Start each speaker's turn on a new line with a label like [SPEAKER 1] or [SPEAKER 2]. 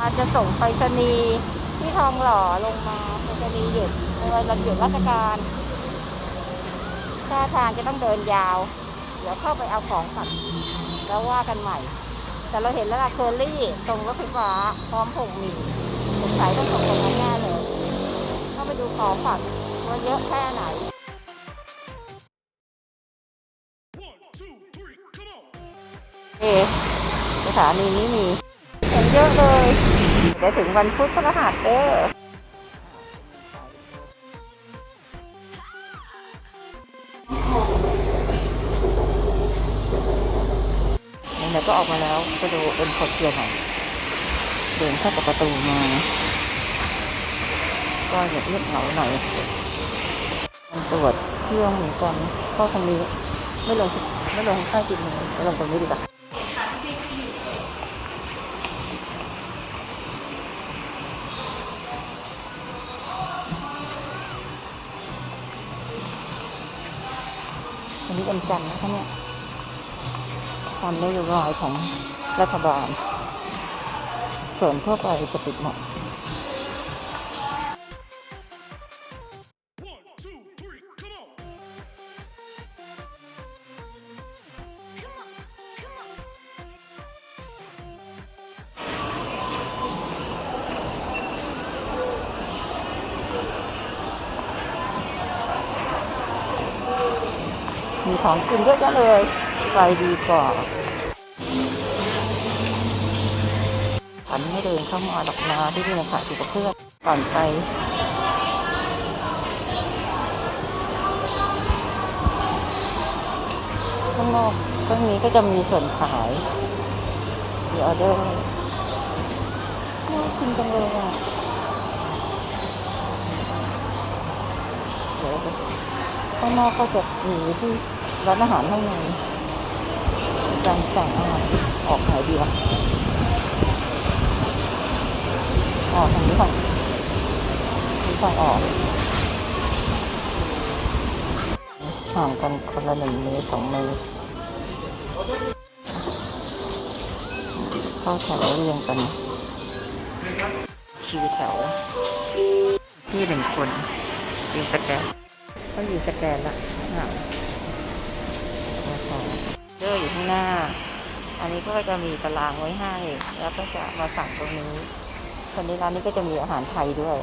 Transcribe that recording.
[SPEAKER 1] อาจจะส่งไปรษณีย์ที่ทองหล่อลงมาไปรษณีย์หยุดในวันหยุดราชการท่าทางจะต้องเดินยาว เดี๋ยวเข้าไปเอาของก่อนแล้วว่ากันใหม่ แต่เราเห็นแล้วล่ะเคอรี่ตรงรถไฟฟ้าพร้อมผงหมี่สงสัยต้องส่งตรงนั้นแน่เลยเข้าไปดูของก่อนว่าเยอะแค่ไหนเอสถานีนี้มีเห็นเยอะเลยเดี๋ยวถึงวันพุธพฤหัสเด้อไหนๆก็ออกมาแล้วไปดูเอ็นพอเทียหน่อยเดินเข้าประตูมา ก็อย่าเงียบเหงาหน่อยมันตรวจเครื่องเหมือนกันเข้าตรงนี้ ไม่ลงไม่ลงใต้ดินเลยไม่ลงตรงนี้ดีกว่า วันนี้วันจันทร์นะคะเนี่ยตามนโยบายของรัฐบาลส่วนทั่วไปจะปิดหมด มีของกินเยอะแยะเลยไปดีกว่าฉันไม่เดินเข้ามาหรอกนะที่นี่นะคะอยู่กับเพื่อนก่อนไปข้างนอกตรงนี้ก็จะมีส่วนขายมีออเดอร์น่ากินจังเลยอะเข้างนอกก็จะมีที่ ร้านอาหารข้างในการสั่งอาหารออกไหนดีวะออกทางนี้ค่ะมีทางออกห่างกันคนละหนึ่งเมตรสองเมตรเข้าแถวเรียงกันคิวแถวที่หนึ่งคนยิงสแกนก็ยู่สแกนละอะ อร์อยู่ข้างหน้า อันนี้ก็จะมีตารางไว้ให้ แล้วก็จะมาสั่งตรงนี้คนนี้ร้านนี้ก็จะมีอาหารไทยด้วย